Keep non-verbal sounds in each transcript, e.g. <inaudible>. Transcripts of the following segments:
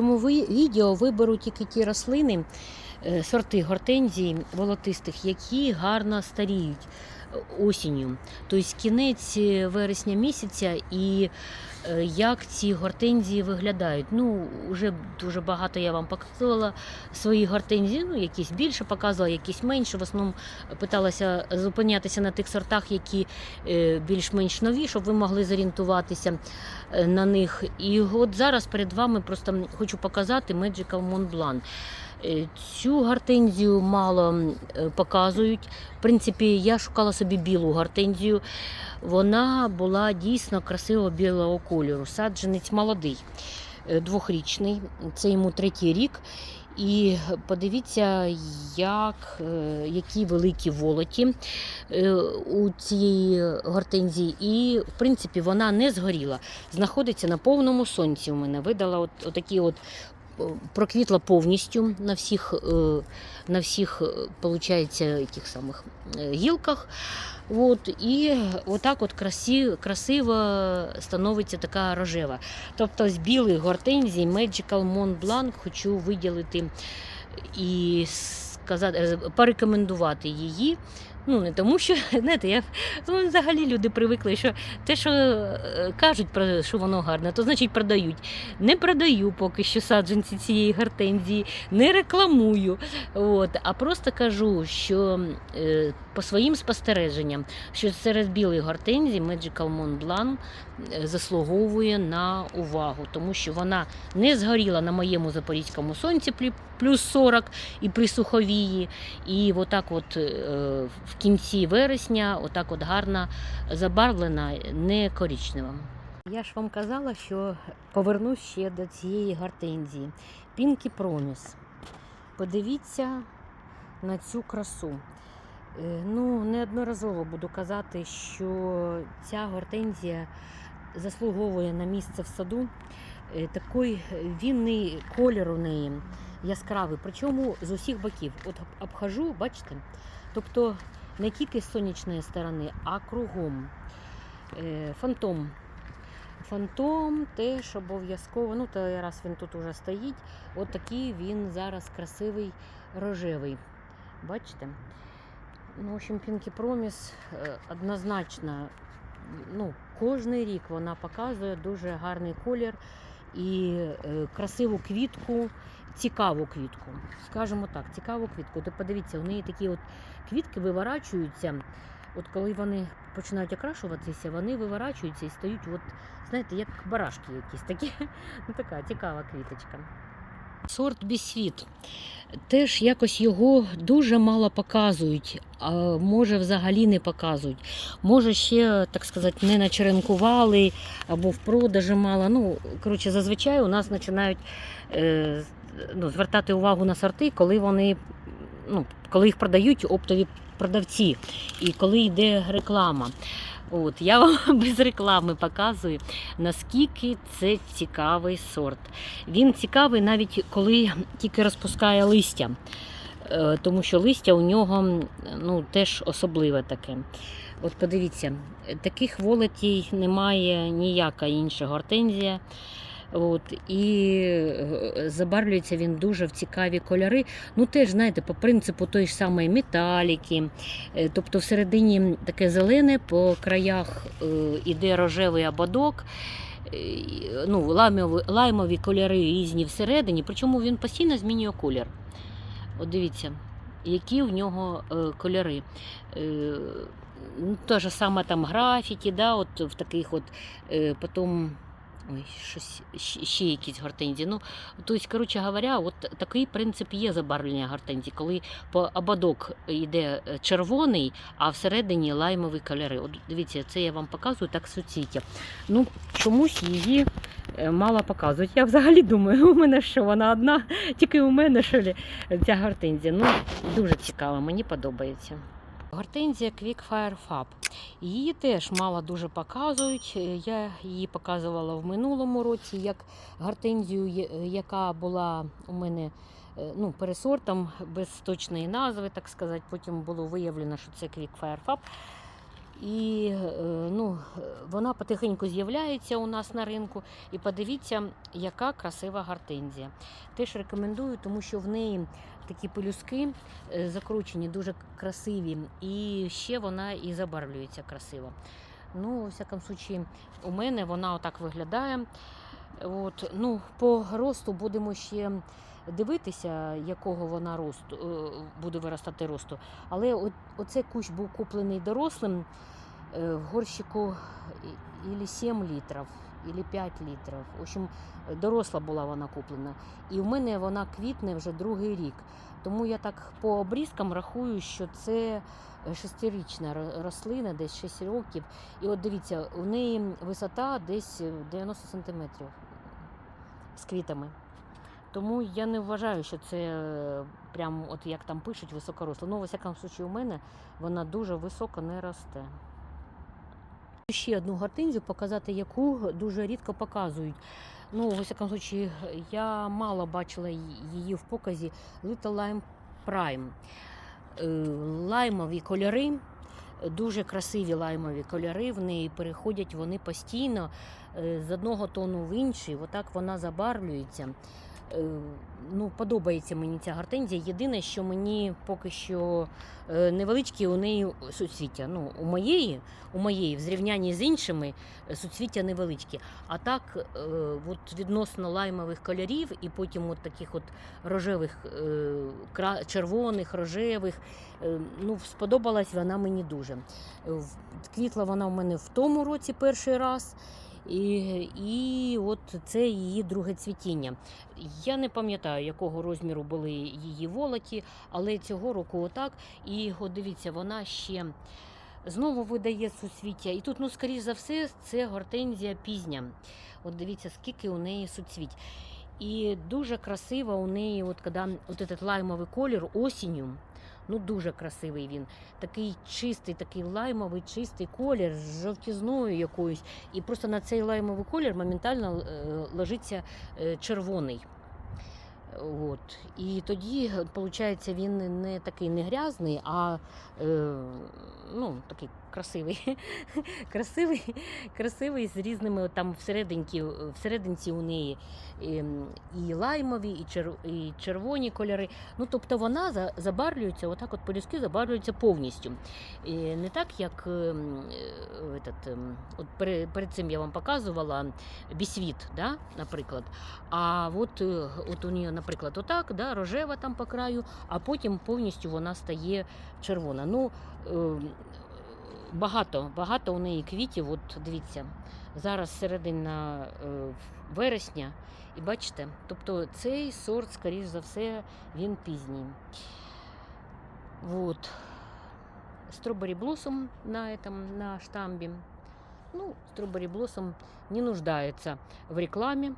цьому відео виберу тільки ті рослини, е, сорти гортензій волотистих, які гарно старіють е, осінню. Тобто кінець е, вересня місяця і як ці гортензії виглядають. Ну, вже дуже багато я вам показувала свої гортензії, ну, якісь більше показувала, якісь менше. В основному питалася зупинятися на тих сортах, які е, більш-менш нові, щоб ви могли зорієнтуватися е, на них. І от зараз перед вами просто хочу показати Magical Mont Blanc. Е, Цю гортензію мало е, показують. В принципі, я шукала собі білу гортензію. Вона була дійсно красивого білого кольору. Саджанець молодий, е, двохрічний, це йому третій рік. І подивіться, як, які великі волоті у цієї гортензії. І, в принципі, вона не згоріла. Знаходиться на повному сонці. У мене видала от, отакі от проквітла повністю на всіх, е, на всіх е, получається, тих самих е, гілках. От, і отак от красиво, красиво становиться така рожева. Тобто з білих гортензій Magical Mont Blanc хочу виділити і сказати, порекомендувати її. Ну, не тому, що <laughs> знаєте, я ну, взагалі люди привикли, що те, що е, кажуть про що воно гарне, то значить продають. Не продаю поки що саджанці цієї гортензії, не рекламую. От, а просто кажу, що е, по своїм спостереженням, що серед білих гортензій Magical Mont Blanc е, заслуговує на увагу, тому що вона не згоріла на моєму запорізькому сонці плюс 40 і при суховії. І отак от е, в кінці вересня, отак от гарно забарвлена, не коричнева. Я ж вам казала, що повернусь ще до цієї гортензії. Пінкі Проміс. Подивіться на цю красу. Е, Ну, неодноразово буду казати, що ця гортензія заслуговує на місце в саду. Е, Такий вінний колір у неї яскравий, причому з усіх боків. От обхожу, бачите? Тобто не тільки з сонячної сторони, а кругом. Е, Фантом. Фантом теж обов'язково. Ну, той раз він тут уже стоїть. От такий він зараз красивий рожевий. Бачите? Ну, в общем, Пінкі Проміс е, однозначно, ну, кожний рік вона показує дуже гарний колір і е, красиву квітку, цікаву квітку. Скажімо так, цікаву квітку. То подивіться, у неї такі от квітки виворачуються. От коли вони починають окрашуватися, вони виворачуються і стають, от, знаєте, як барашки якісь такі. <laughs> Ну, така цікава квіточка. Сорт Бісвіт. Теж якось його дуже мало показують, а може взагалі не показують. Може ще, так сказати, не начеренкували або в продажі мало. Ну, коротше, зазвичай у нас починають е, ну, звертати увагу на сорти, коли вони ну, коли їх продають оптові продавці і коли йде реклама. От, я вам <laughs> без реклами показую, наскільки це цікавий сорт. Він цікавий навіть коли тільки розпускає листя, Е, тому що листя у нього ну, теж особливе таке. От подивіться, таких волотій немає ніяка інша гортензія. От, і е, забарвлюється він дуже в цікаві кольори. Ну, теж, знаєте, по принципу той ж самої металіки. Е, Тобто всередині таке зелене, по краях е, іде рожевий ободок. Ну, лаймові, лаймові кольори різні всередині, причому він постійно змінює колір. От дивіться, які в нього кольори. Ну, те ж саме там графіті, да, от в таких от потім. Ой, ще, якісь гортензії. Ну, тобто, коротше говоря, от такий принцип є забарвлення гортензії, коли по ободок йде е, червоний, а всередині лаймові кольори. От дивіться, це я вам показую так суцвіття. Ну, чомусь її е, мало показують. Я взагалі думаю, <laughs> у мене що вона одна, тільки у мене що ли, ця гортензія. Ну, дуже цікаво, мені подобається. Гортензія Quick Fire Fab. Її теж мало дуже показують. Е, Я її показувала в минулому році як гортензію, яка була у мене е, ну, пересортом без точної назви, так сказати. Потім було виявлено, що це Quick Fire Fab. І е, ну, вона потихеньку з'являється у нас на ринку. І подивіться, яка красива гортензія. Теж рекомендую, тому що в неї такі пелюски е, закручені, дуже красиві, і ще вона і забарвлюється красиво. Ну, у всякому случаї, у мене вона отак виглядає. От, ну, по росту будемо ще дивитися, якого вона росту е, буде виростати росту. Але оцей кущ був куплений дорослим е, в горщику ілі 7 літрів, ілі 5 літрів. В общем, доросла була вона куплена. І в мене вона квітне вже другий рік. Тому я так по обрізкам рахую, що це шестирічна ро- рослина, десь 6 років. І от дивіться, у неї висота десь е, 90 сантиметрів з квітами. Тому я не вважаю, що це е, прям, от як там пишуть, високоросла. Ну, в всякому случаю, у мене вона дуже високо не росте. Ще одну гортензію показати, яку дуже рідко показують. Ну, в всякому случаю, я мало бачила її в показі Little Lime Prime. Е, Лаймові кольори, дуже красиві лаймові кольори. В неї переходять вони постійно е, з одного тону в інший. Отак вона забарвлюється. Е, Ну, подобається мені ця гортензія. Єдине, що мені поки що е, невеличкі у неї суцвіття. Ну, у моєї, у моєї, в зрівнянні з іншими, е, суцвіття невеличкі. А так, от відносно лаймових кольорів і потім от таких от рожевих, червоних, рожевих. Ну, сподобалась вона мені дуже. Квітла вона в мене в тому році перший раз. І, і от це її друге цвітіння. Я не пам'ятаю, якого розміру були її волоті, але цього року отак. І от дивіться, вона ще знову видає суцвіття. І тут, ну, скоріш за все, це гортензія пізня. От дивіться, скільки у неї суцвіть. І дуже красиво у неї, от коли от этот лаймовий колір осінню. Ну, дуже красивий він. Такий чистий, такий лаймовий, чистий колір з жовтізною якоюсь. І просто на цей лаймовий колір моментально е, ложиться е, червоний. От. І тоді, виходить, він не такий не грязний, а е, ну, такий красивий. <laughs> красивий, красивий з різними там всерединці, всерединці у неї і, і лаймові, і, чер, і червоні кольори. Ну, тобто вона за- забарвлюється, отак от пелюстки забарвлюються повністю. І не так, як е, е, этот, ем, от пере- перед цим я вам показувала бісвіт, да, наприклад. А от, е, от у неї, наприклад, отак, да, рожева там по краю, а потім повністю вона стає червона. Ну, е, багато, багато у неї квітів. От дивіться, зараз середина е, вересня, і бачите, тобто цей сорт, скоріш за все, він пізній. Вот. Strawberry Blossom на этом, на штамбе. Ну, Strawberry Blossom не нуждається в рекламі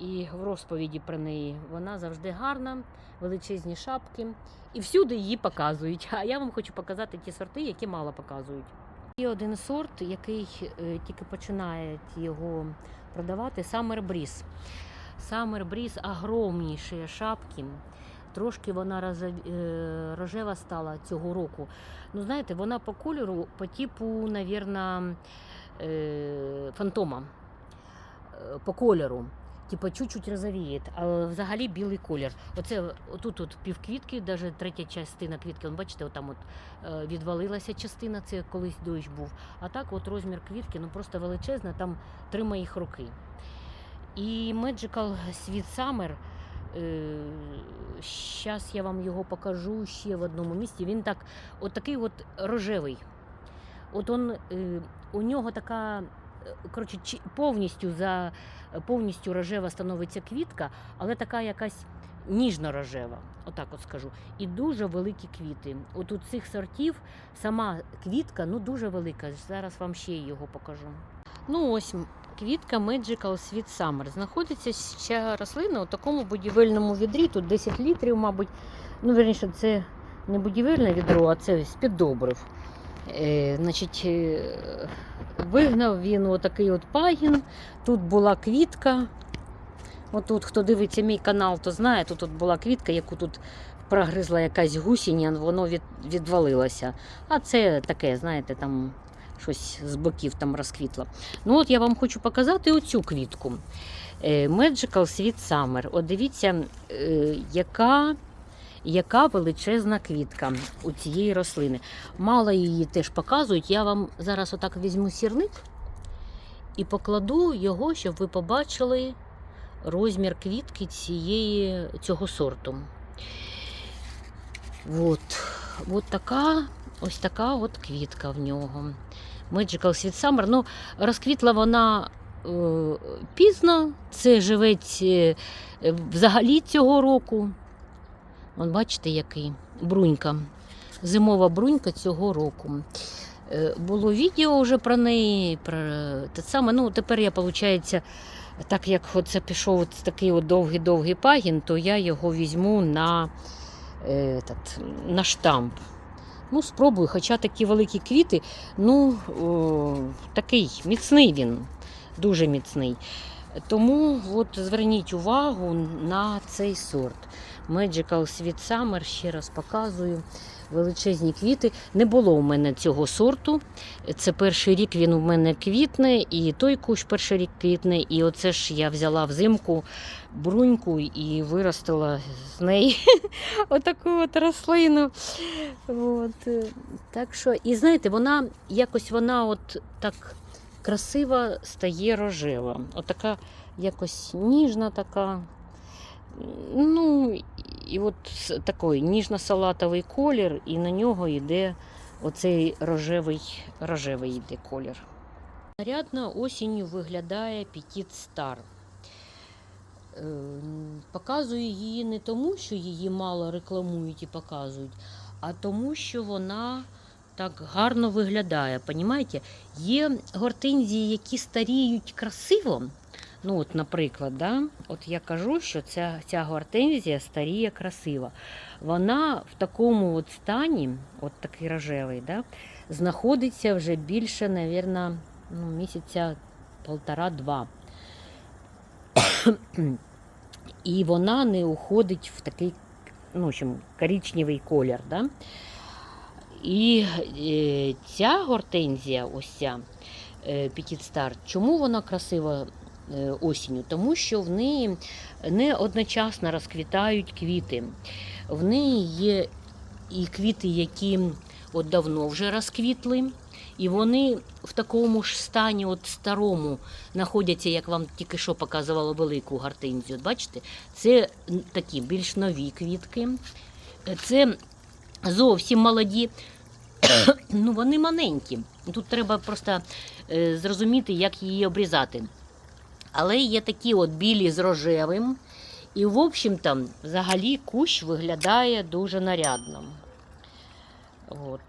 і в розповіді про неї. Вона завжди гарна, величезні шапки. І всюди її показують. А я вам хочу показати ті сорти, які мало показують. Є один сорт, який е, тільки починають його продавати Summer Breeze. Summer Breeze огромніші шапки. Трошки вона е, рожева стала цього року. Ну, знаєте, вона по кольору, по типу, навірно, фантома. Е, По кольору. Типа чуть-чуть розовіє, а взагалі білий колір. Оце отут от півквітки, навіть третя частина квітки. Он, бачите, отам от е, відвалилася частина, це колись дощ був. А так, от розмір квітки, ну просто величезна, там три моїх руки. І Magical Sweet Summer. Зараз я вам його покажу ще в одному місці. Він так, от такий от рожевий. От он, е, у нього така, е, коротше, повністю за повністю рожева становиться квітка, але така якась ніжно-рожева, отак от скажу. І дуже великі квіти. От у цих сортів сама квітка ну дуже велика. Зараз вам ще його покажу. Ну ось квітка Magical Sweet Summer. Знаходиться ця рослина у такому будівельному відрі. Тут 10 літрів, мабуть. Ну, верніше, це не будівельне відро, а це з-під. Е, значить, е, вигнав він отакий от пагін. Тут була квітка. Отут, хто дивиться мій канал, то знає, тут от була квітка, яку тут прогризла якась гусіння, воно від, відвалилося. А це таке, знаєте, там щось з боків там розквітло. Ну от я вам хочу показати оцю квітку. Е, Magical Sweet Summer. От дивіться, е, яка, яка величезна квітка у цієї рослини. Мало її теж показують. Я вам зараз отак візьму сірник і покладу його, щоб ви побачили розмір квітки цієї, цього сорту. От, от така, ось така от квітка в нього. Magical Sweet Summer. Ну, розквітла вона е, пізно, це живець е, взагалі цього року. Вон, бачите, який брунька. Зимова брунька цього року. Е, Було відео вже про неї, про те саме. Ну, тепер я, виходить, так як це пішов от такий от довгий-довгий пагін, то я його візьму на, е, этот, на штамп. Ну, спробую, хоча такі великі квіти, ну, о, такий міцний він, дуже міцний. Тому от зверніть увагу на цей сорт. Magical Sweet Summer, ще раз показую. Величезні квіти. Не було у мене цього сорту. Це перший рік він у мене квітне, і той кущ перший рік квітне. І оце ж я взяла взимку бруньку і виростила з неї <laughs> отаку от рослину. От. е, Так що, і знаєте, вона якось вона от так красиво стає рожева. Отака якось ніжна така. Ну, і от такий ніжно-салатовий колір, і на нього йде оцей рожевий, рожевий йде колір. Нарядно осінню виглядає Петіт Стар. Е, Показую її не тому, що її мало рекламують і показують, а тому, що вона так гарно виглядає. Понімаєте? Є гортензії, які старіють красиво. Ну, от, наприклад, да? от я кажу, що ця, ця гортензія старіє красиво. Вона в такому от стані, от такий рожевий, да? знаходиться вже більше, мабуть, ну, місяця полтора-два. І вона не уходить в такий ну, коричневий колір. Да? І е, ця гортензія, ось ця е, Petit Star, чому вона красива е, осінню? Тому що в неї не одночасно розквітають квіти. В неї є і квіти, які от давно вже розквітли, і вони в такому ж стані, от старому, знаходяться, як вам тільки що показувала велику гортензію. Бачите, це такі більш нові квітки. Е, Це зовсім молоді. <coughs> ну, вони маленькі. Тут треба просто е, зрозуміти, як її обрізати. Але є такі от білі з рожевим. І, в общем-то, взагалі кущ виглядає дуже нарядно. От.